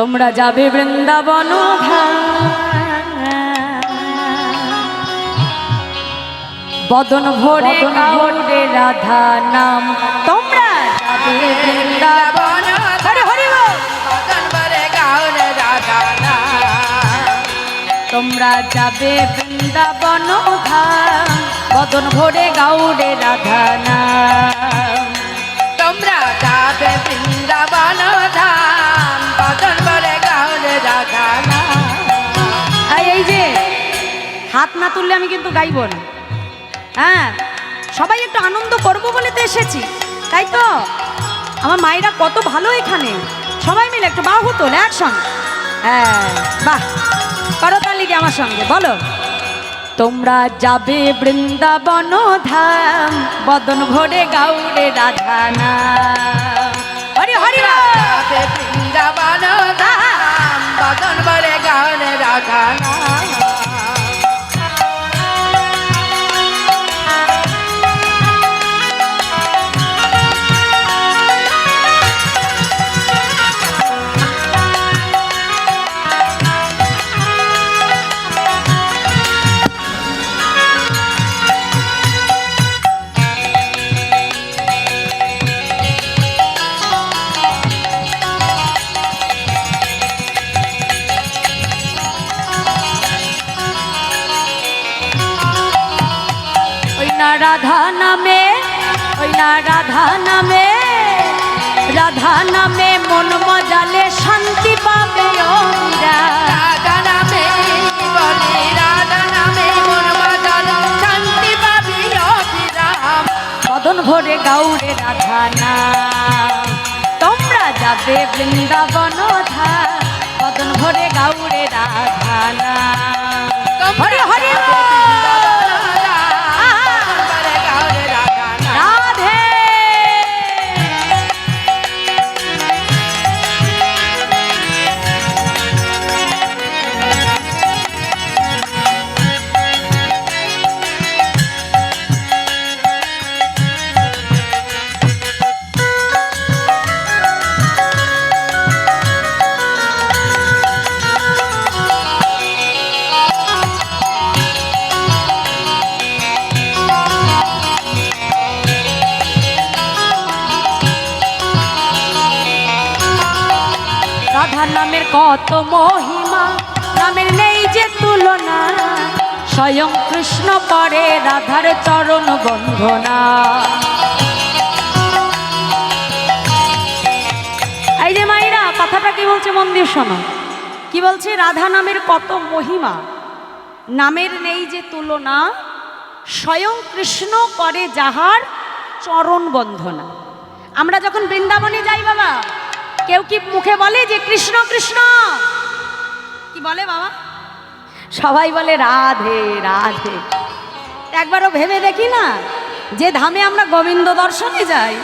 তোমরা যাবে বৃন্দাবন ধাম। বদন ভরে কাউরে রাধা নাম। তোমরা যাবে বৃন্দাবন হরি হরি বল। তোমরা যাবে বৃন্দাবন ধাম বদন ভরে গাউরে রাধা নাম। তোমরা যাবে বৃন্দাবন হাত না তুললে আমি কিন্তু গাইব না। হ্যাঁ সবাই একটু আনন্দ করব বলে তো এসেছি। তাই তো? আমার মায়েরা কত ভালো এখানে। সবাই মিলে একটু বাহু তোলে একসঙ্গে হ্যাঁ বাহ, করতালি দিয়ে আমার সঙ্গে? বলো। তোমরা যাবে বৃন্দাবন ধাম, বদন ভরে গাউরে রাধা হরি হরি। বৃন্দাবন ধাম, বদন বলে গাওলে রাধা রাধা নামে ওই না রাধা নামে রাধা নামে মন মজালে শান্তি পাবে রাধা নামে বলে রাধা নামে মন বাজাল শান্তি পাবি বদন ভরে গাউরে রাধা নাম তোমরা যাবে বৃন্দাবন ধা বদন ভরে গাউরে রাধা নাম হরি হরি নামের কত মহিমা, নামের নেই যে তুলনা। স্বয়ং কৃষ্ণ করে রাধার চরণ বন্ধনা। এই যে মাইরা কথাটা কি বলছে মন্দির শোনো। কি বলছে? রাধা নামের কত মহিমা, নামের নেই যে তুলনা, স্বয়ং কৃষ্ণ করে যাহার চরণ বন্ধনা। আমরা যখন বৃন্দাবনে যাই বাবা কেউ কি মুখে বলে যে কৃষ্ণ কৃষ্ণ? কি বলে বাবা? সবাই বলে রাধে রাধে। একবারও ভেবে দেখি না যে ধামে আমরা গোবিন্দ দর্শনে যাই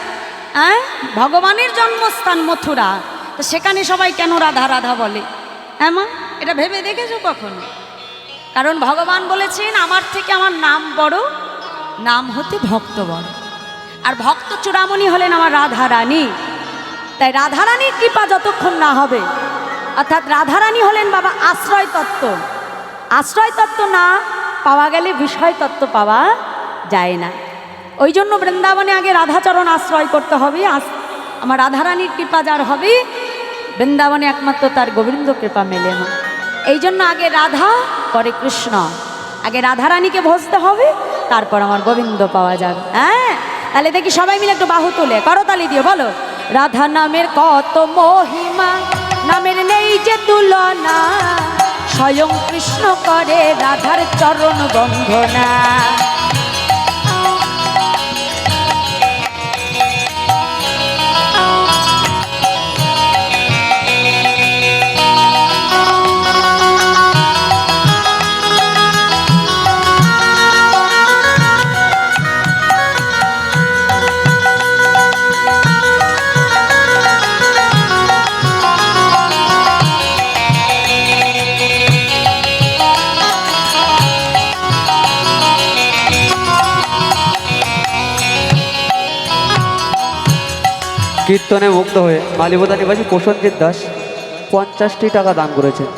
হ্যাঁ ভগবানের জন্মস্থান মথুরা। তো সেখানে সবাই কেন রাধা রাধা বলে? হ্যাঁ মা, এটা ভেবে দেখেছ কখন? কারণ ভগবান বলেছেন, আমার থেকে আমার নাম বড়, নাম হতে ভক্ত বড়। আর ভক্ত চূড়ামণি হলেন আমার রাধা রানী তাই রাধারানীর কৃপা যতক্ষণ না হবে, অর্থাৎ রাধারানী হলেন বাবা আশ্রয় তত্ত্ব। আশ্রয় তত্ত্ব না পাওয়া গেলে বিষয় তত্ত্ব পাওয়া যায় না। ওই জন্য বৃন্দাবনে আগে রাধাচরণ আশ্রয় করতে হবে আমার রাধারানীর কৃপা যার হবে, বৃন্দাবনে একমাত্র তার গোবিন্দ কৃপা মেলে না। এই জন্য আগে রাধা, পরে কৃষ্ণ। আগে রাধারানীকে ভজতে হবে, তারপর আমার গোবিন্দ পাওয়া যাবে। হ্যাঁ? তাহলে দেখি সবাই মিলে একটু বাহু তোলে, করতালি দিয়ে বলো। রাধা নামের কত মহিমা নামের নেই যে তুলনা। স্বয়ং কৃষ্ণ করে রাধার চরণ বন্ধনা। কীর্তনে মুগ্ধ হয়ে মালিবদা নিবাসী প্রসঞ্জিৎ দাস পঞ্চাশটি টাকা দান করেছেন।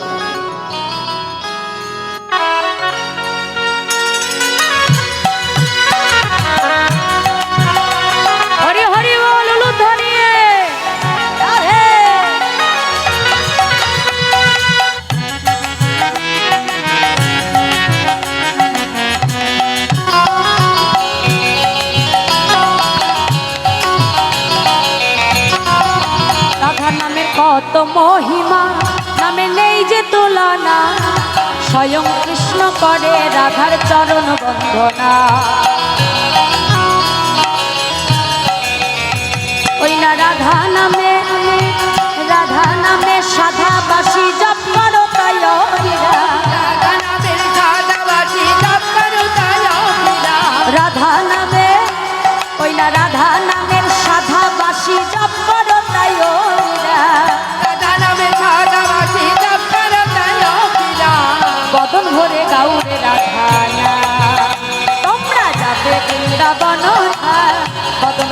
কত মহিমা নামে নেই যে তুলনা। স্বয়ং কৃষ্ণ করে রাধার চরণ বন্দনা।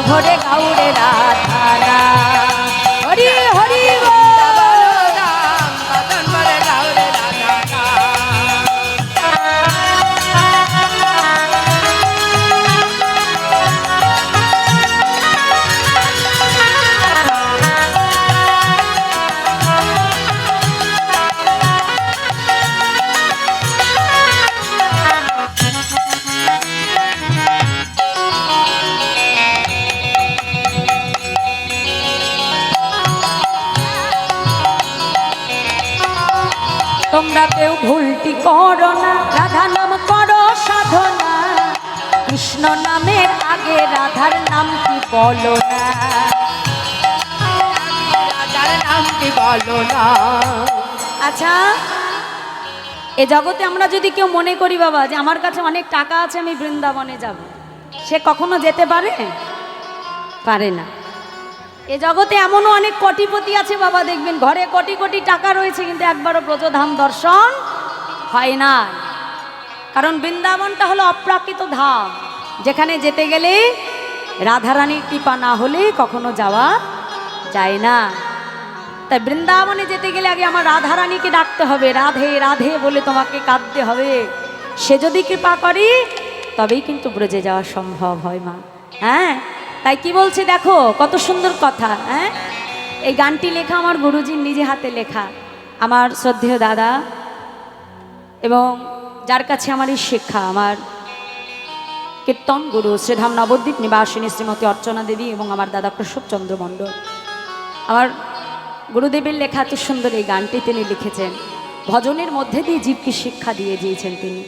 বদন ভরে তোমরা কেউ ভুলটি করো না। রাধা নাম করো সাধনা। কৃষ্ণ নামের আগে রাধার নাম কি বলো না। রাধার নাম কি বলো না। আচ্ছা এ জগতে আমরা যদি কেউ মনে করি বাবা যে আমার কাছে অনেক টাকা আছে আমি বৃন্দাবনে যাব সে কখনো যেতে পারে? পারে না। এ জগতে এমনও অনেক কোটিপতি আছে বাবা, দেখবেন ঘরে কোটি কোটি টাকা রয়েছে, কিন্তু একবারও ব্রজধাম দর্শন হয় না কারণ বৃন্দাবনটা হলো অপ্রাকৃত ধাম, যেখানে যেতে গেলে রাধারানীর কৃপা না হলে কখনো যাওয়া যায় না। তাই বৃন্দাবনে যেতে গেলে আগে আমার রাধারানীকে ডাকতে হবে, রাধে রাধে বলে তোমাকে কাঁদতে হবে। সে যদি কৃপা করে, তবেই কিন্তু ব্রজে যাওয়া সম্ভব হয় মা। হ্যাঁ? তাই কি বলছে দেখো, কত সুন্দর কথা হ্যাঁ? এই গানটি লেখা আমার গুরুজির নিজে হাতে লেখা, আমার শ্রদ্ধেয় দাদা, এবং যার কাছে আমার এই শিক্ষা, আমার কীর্তন গুরু শ্রীধাম নবদ্বীপ নিবাসিনী শ্রীমতী অর্চনা দেবী এবং আমার দাদা কেশবচন্দ্র মণ্ডল। আমার গুরুদেবের লেখা এত সুন্দর এই গানটি তিনি লিখেছেন। ভজনের মধ্যে দিয়ে জীবকে শিক্ষা দিয়ে দিয়েছেন তিনি।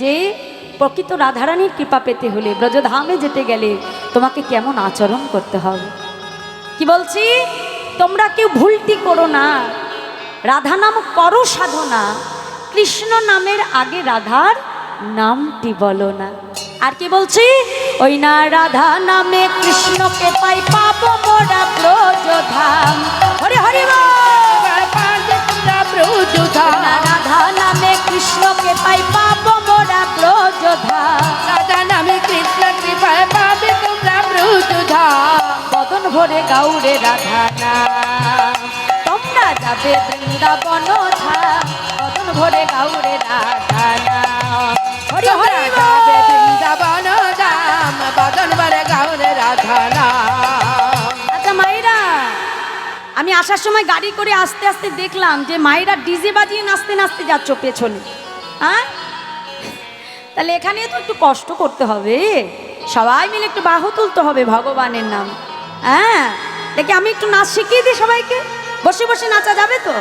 যে প্রকৃত রাধারানীর কৃপা পেতে হলে ব্রজধামে যেতে গেলে তোমাকে কেমন আচরণ করতে হবে? কি বলছি? তোমরা কেউ ভুলটি করো না। রাধা নাম করো সাধনা কৃষ্ণ নামের আগে রাধার নামটি বলো না। আর কি বলছি? ওই না রাধা নামে কৃষ্ণকে পাই পাপ মোরা ব্রজধাম। হরে হরে। রাধা নামে কৃষ্ণকে পাই পাপ ব্রজধাম রাধা নামে কৃষ্ণ কৃপায় পাবে তোমরা ব্রজধাম। বদন ভরে গাউরে রাধা না তোমরা যাবে বৃন্দাবন বদন ভরে গাউরে রাধা না হরি হরি যাবে বৃন্দাবন ধাম, বদন ভরে গাওরে রাধা নাম। আচ্ছা আমি আসার সময় গাড়ি করে আস্তে আস্তে দেখলাম যে মায়েরা ডিজে বাজিয়ে নাচতে নাচতে যাচ্ছ পেছনে। হ্যাঁ? তাহলে এখানে তো একটু কষ্ট করতে হবে। সবাই মিলে একটু বাহু তুলতে হবে ভগবানের নাম। হ্যাঁ দেখি আমি একটু নাচ শিখিয়ে দিই সবাইকে। বসে বসে নাচা যাবে তো?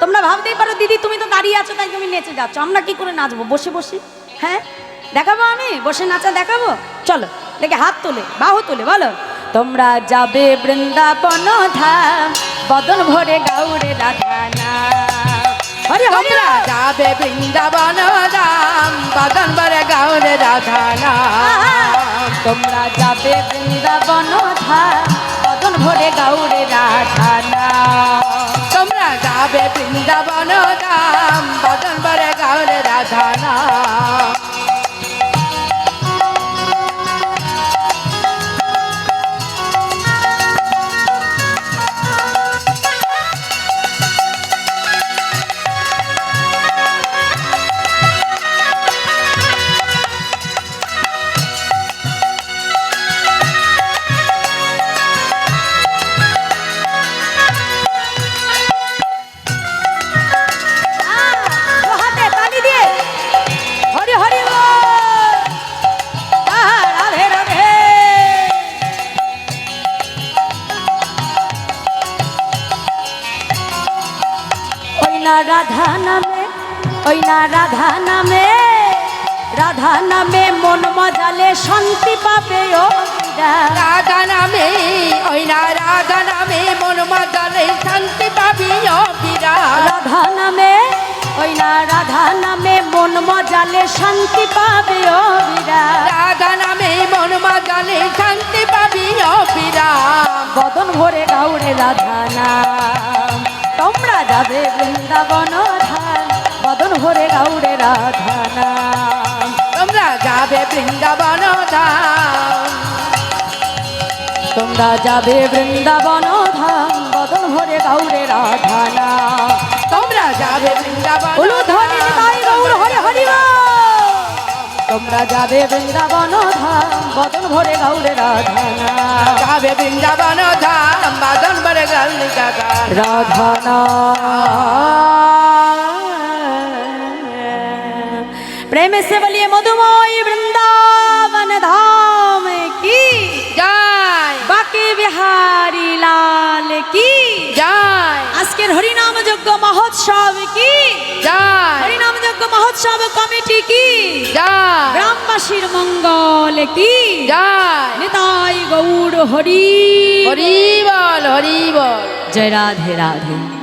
তোমরা ভাবতেই পারো, দিদি তুমি তো দাঁড়িয়ে আছো, তাই তুমি নেচে যাচ্ছ। আমরা কি করে নাচবো? বসে বসে। হ্যাঁ দেখাবো আমি? বসে নাচা দেখাবো? চলো, দেখে হাত তোলে, বাহু তোলে, বলো। তোমরা যাবে বৃন্দাবন ধাম, বদল ভরে গাউরে রাধা না তোমরা যাবে বৃন্দাবন ধাম, বদন ভরে গাওরে রাধা নাম। তোমরা যাবে বৃন্দাবন বদন ভরে গাউরে রাধা নাম তোমরা যাবে বৃন্দাবন না রাধা নামে ওই না রাধা নামে রাধা নামে মন মজালে শান্তি পাবে ও। রাধা নামে ওই না রাধা নামে মন মাদালে শান্তি পাবি অবিরাট রাধা নামে ওই না রাধা নামে মন মজালে শান্তি পাবে ও। রাধা নামে মন মাদালে শান্তি পাবি অবিরাট বদন ভরে গাউরে রাধা নাম তোমরা যাবে বৃন্দাবন ধাম, বদন ভরে গাউরে রাধা নাম। তোমরা যাবে বৃন্দাবন ধাম। তোমরা যাবে বৃন্দাবন ধাম, বদন ভরে গাউরে রাধা নাম। তোমরা যাবে বৃন্দাবন তোমরা যাবে বৃন্দাবন ধাম বদন ভরে গাউরে রাধানা। যাবে বৃন্দাবন ধাম বদন ভরে গাউরে রাধানা। প্রেম সে বলিয়ে মধুময় বৃন্দাবন ধাম কি? যায় বাকি বিহারি লাল কি? যায় আজকের হরিনাম যোগ্য মহোৎসব কি? যায় যজ্ঞ মহোৎসব কমিটি কি? গ্রামবাসীর মঙ্গল কি? নিতাই গৌর হরি হরি বল হরি বল। জয় রাধে রাধে।